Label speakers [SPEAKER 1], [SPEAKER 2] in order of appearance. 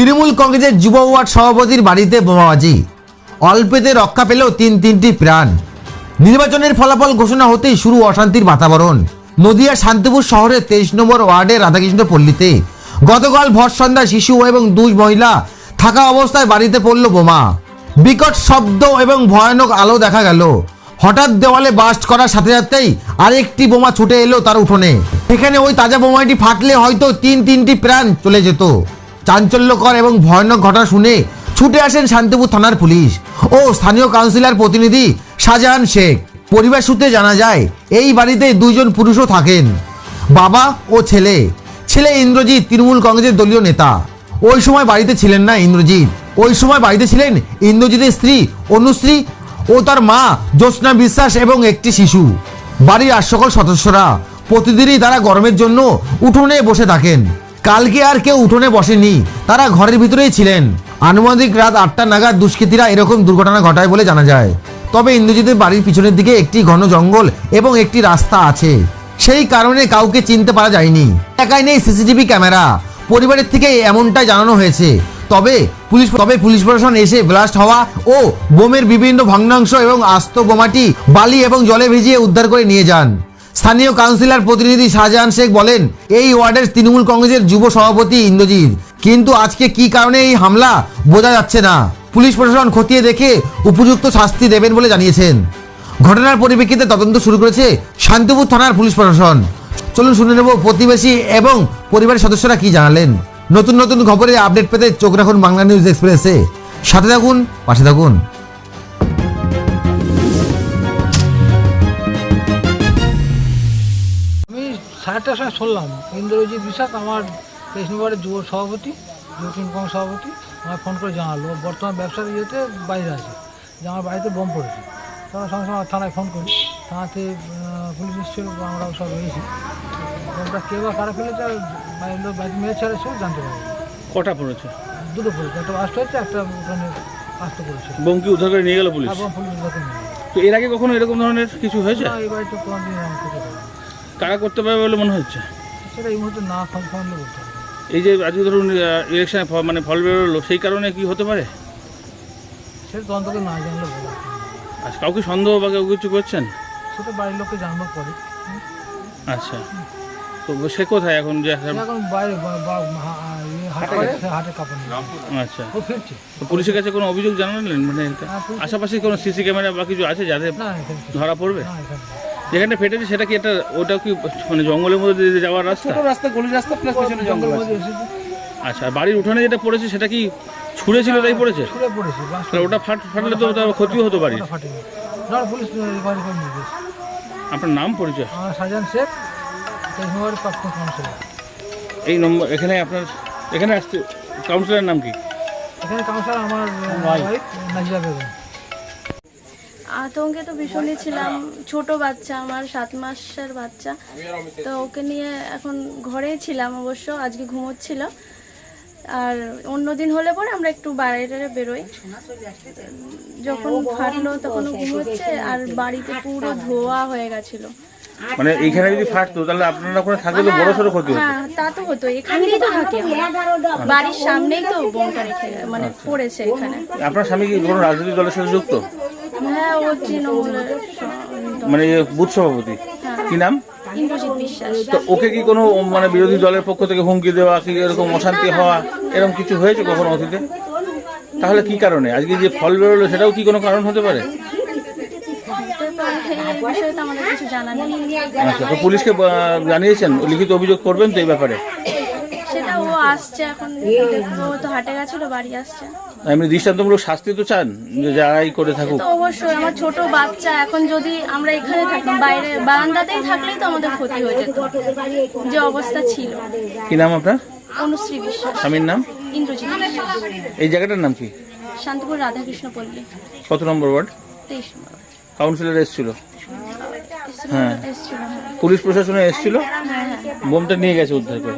[SPEAKER 1] তৃণমূল কংগ্রেসের যুব ওয়ার্ড সভাপতির বাড়িতে বোমাবাজি। অল্পেতে রক্ষা পেলেও তিন তিনটি প্রাণ। নির্বাচনের ফলাফল ঘোষণা হতেই শুরু অশান্তির বাতাবরণ। নদিয়া শান্তিপুর শহরের তেইশ নম্বর ওয়ার্ডের রাধাকৃষ্ণ পল্লীতে গতকাল ভর সন্ধ্যা শিশু এবং দুই মহিলা থাকা অবস্থায় বাড়িতে পড়ল বোমা। বিকট শব্দ এবং ভয়ানক আলো দেখা গেল। হঠাৎ দেওয়ালে বাস্ট করার সাথে সাথেই আরেকটি বোমা ছুটে এলো তার উঠোনে। এখানে ওই তাজা বোমাটি ফাটলে হয়তো তিন তিনটি প্রাণ চলে যেত। চাঞ্চল্যকর এবং ভয়ানক ঘটনা শুনে ছুটে আসেন শান্তিপুর থানার পুলিশ। ও স্থানীয় কাউন্সিলর প্রতিনিধি শাহজাহান শেখ। পরিবার সূত্রে জানা যায়, এই বাড়িতে দুইজন পুরুষও থাকেন। বাবা ও ছেলে। ছেলে ইন্দ্রজিৎ তৃণমূল কংগ্রেসের দলীয় নেতা। ওই সময় বাড়িতে ছিলেন না ইন্দ্রজিৎ। ওই সময় বাড়িতে ছিলেন ইন্দ্রজিতের স্ত্রী অনুশ্রী ও তার মা জ্যোৎস্না বিশ্বাস এবং একটি শিশু। বাড়ির আর সকল সদস্যরা প্রতিদিনই তারা গরমের জন্য উঠোনে বসে থাকেন। কালকে আর কেউ উঠোনে বসেনি। তারা ঘরের ভিতরেই ছিলেন। আনুমানিক রাত আটটা নাগাদ দুষ্কৃতীরা এরকম দুর্ঘটনা ঘটায় বলে জানা যায়। তবে ইন্দ্রজিতের বাড়ির পিছনের দিকে একটি ঘন জঙ্গল এবং একটি রাস্তা আছে। সেই কারণে কাউকে চিনতে পারা যায়নি। একাই নেই সিসিটিভি ক্যামেরা। পরিবারের থেকে এমনটাই জানানো হয়েছে। তবে পুলিশ তবে পুলিশ প্রশাসন এসে ব্লাস্ট হওয়া ও বোমের বিভিন্ন ভগ্নাংশ এবং আস্ত বোমাটি বালি এবং জলে ভিজিয়ে উদ্ধার করে নিয়ে যান। স্থানীয় কাউন্সিলর প্রতিনিধি শাহজাহান শেখ বলেন, এই ওয়ার্ডের তৃণমূল কংগ্রেসের যুব সভাপতি ইন্দ্রজিৎ। কিন্তু আজকে কি কারণে এই হামলা? বোঝা যাচ্ছে না। পুলিশ প্রশাসন খতিয়ে দেখে উপযুক্ত শাস্তি দেবেন বলে জানিয়েছেন। ঘটনার পরিপ্রেক্ষিতে তদন্ত শুরু করেছে শান্তিপুর থানার পুলিশ প্রশাসন। চলুন শুনে নেব, প্রতিবেশী এবং পরিবারের সদস্যরা কি জানালেন। নতুন নতুন খবরের আপডেট পেতে চোখ রাখুন বাংলা নিউজ এক্সপ্রেসে। সাথে থাকুন, পাশে থাকুন।
[SPEAKER 2] সাড়েটার সময় শুনলাম। ইন্দ্রজিৎ বিশ্বাস আমার তেইশ নম্বরের যুব সভাপতি যুব কংগ্রেস সভাপতি আমার ফোন করে জানালো বর্তমান ব্যবসার ইয়েতে বাইরে আছে যে আমার বাড়িতে বোম পড়েছে। তখন সঙ্গে সঙ্গে থানায় ফোন করি। থানাতে পুলিশ এসেছিল আমরাও সব এসেছি বোমটা কে বা কারা ফেলেছে আর বাড়ির লোক বাড়িতে মেয়ে ছেড়ে সেও জানতে পারবে
[SPEAKER 3] কটা পড়েছে?
[SPEAKER 2] দুটো পড়েছে একটা আস্ত হচ্ছে একটা ওখানে আস্ত করেছে।
[SPEAKER 3] বোম কি উদ্ধার করে নিয়ে গেল পুলিশ?
[SPEAKER 2] আর বোম পুলিশ যখন নিয়ে গেছে।
[SPEAKER 3] তো এর আগে কখনো এরকম ধরনের কিছু হয়েছে?
[SPEAKER 2] এই বাড়িতে কোনোদিন কিছু।
[SPEAKER 3] কারা করতে পারবে বলে মনে হচ্ছে?
[SPEAKER 2] সেটা এই মুহূর্তে না হবে।
[SPEAKER 3] এই যে আজকে ধরুন ইলেকশনে মানে ফল বেরোলো সেই কারণে কি হতে পারে?
[SPEAKER 2] সেটা তদন্তকে না জানলে
[SPEAKER 3] আচ্ছা কাউকে সন্দেহ বা কেউ কিছু করছেন?
[SPEAKER 2] সেটা বাড়ির লোককে জানানোর পরে।
[SPEAKER 3] আচ্ছা। তো সে কোথায় এখন যে
[SPEAKER 2] এখন? বাইরে
[SPEAKER 3] আচ্ছা। তো পুলিশের কাছে কোনো অভিযোগ জানালেন? মানে আশেপাশে কোনো সিসি ক্যামেরা বা কিছু আছে
[SPEAKER 2] কিছু-
[SPEAKER 3] ধরা পড়বে?
[SPEAKER 2] না।
[SPEAKER 3] যেখানে ফেটেছে সেটা কি একটা ওটা কি মানে জঙ্গলের মধ্যে দিয়ে যাওয়ার রাস্তা?
[SPEAKER 4] রাস্তা গলি রাস্তা প্লাস পিছনে জঙ্গল
[SPEAKER 2] জঙ্গলের মধ্যে এসেছে
[SPEAKER 3] আচ্ছা আর বাড়ির উঠানে যেটা পড়েছে সেটা কি ছুঁড়ে ছিল তাই পড়েছে?
[SPEAKER 2] ছুঁড়ে পড়েছে
[SPEAKER 3] তাহলে ওটা ফাট ফাটলে তো তার ক্ষতিও হতো বাড়ির।
[SPEAKER 2] ওটা
[SPEAKER 3] আপনার নাম পরিচয়?
[SPEAKER 2] আমার শাহজাহান শেখ কাউন্সিলর
[SPEAKER 3] এই নম্বর এখানে আপনার এখানে আসছে কাউন্সিলরের নাম কি?
[SPEAKER 2] এখানে কাউন্সিলর আমার নাজিয়া বেগম।
[SPEAKER 5] আতঙ্কে তো ভীষণই ছিলাম। ছোট বাচ্চা আমার সাত মাসের বাচ্চা। তো ওকে নিয়ে এখন ঘরেই ছিলাম অবশ্য আজকে ঘুমোচ্ছিল। আর অন্য দিন হলে পরে আমরা একটু বাইরে বেরোই। যখন ফাটলো তখন ঘুমোচ্ছে আর বাড়িতে পুরো ধোয়া হয়ে গেছিল।
[SPEAKER 3] মানে এইখানে যদি ফাটতো তাহলে আপনারা ওখানে থাকলে তো বড় সড়ো ক্ষতি হতো।
[SPEAKER 5] হ্যাঁ তা তো হতো এখানেই তো থাকে। বাড়ির সামনেই তো বোমটা রেখে মানে পড়েছে এখানে।
[SPEAKER 3] আপনার স্বামী কি কোনো রাজনৈতিক দলের সাথে যুক্ত?
[SPEAKER 5] হ্যাঁ ও তৃণমূলের
[SPEAKER 3] মানে ইয়ে বুথ সভাপতি। কি নাম? তো ওকে কি কোনো মানে বিরোধী দলের পক্ষ থেকে হুমকি দেওয়া কি এরকম অশান্তি হওয়া এরকম কিছু হয়েছে কখনো অতীতে? তাহলে কি কারণে? আজকে যে ফল বেরোলো সেটাও কি কোনো কারণ হতে পারে? আচ্ছা তো পুলিশকে জানিয়েছেন লিখিত অভিযোগ করবেন তো এই ব্যাপারে।
[SPEAKER 5] আসছে এখন ও তো হাটে গেছিল বাড়ি আসছে।
[SPEAKER 3] এমনি দৃষ্টান্তমূলক শাস্তি তো চান যে যারাই করে থাকুক।
[SPEAKER 5] অবশ্যই আমার ছোট বাচ্চা এখন যদি আমরা এখানে থাকতাম বাইরে বারান্দাতেই থাকলেই তো আমাদের ক্ষতি হয়ে যেত যে অবস্থা ছিল।
[SPEAKER 3] কি নাম আপনার?
[SPEAKER 5] অনুশ্রী বিশ্বাস।
[SPEAKER 3] স্বামীর নাম?
[SPEAKER 5] ইন্দ্রজিৎ
[SPEAKER 3] এই জায়গাটার নাম কি?
[SPEAKER 5] শান্তিপুর রাধাকৃষ্ণ পল্লী।
[SPEAKER 3] কত নম্বর ওয়ার্ড?
[SPEAKER 5] তেইশ নম্বর।
[SPEAKER 3] কাউন্সিলর এসেছিল?
[SPEAKER 5] এসেছিল,
[SPEAKER 3] হ্যাঁ।
[SPEAKER 5] হ্যাঁ।
[SPEAKER 3] পুলিশ প্রশাসনে এসেছিল?
[SPEAKER 5] হ্যাঁ হ্যাঁ।
[SPEAKER 3] বোমটা নিয়ে গেছে উদ্ধার করে।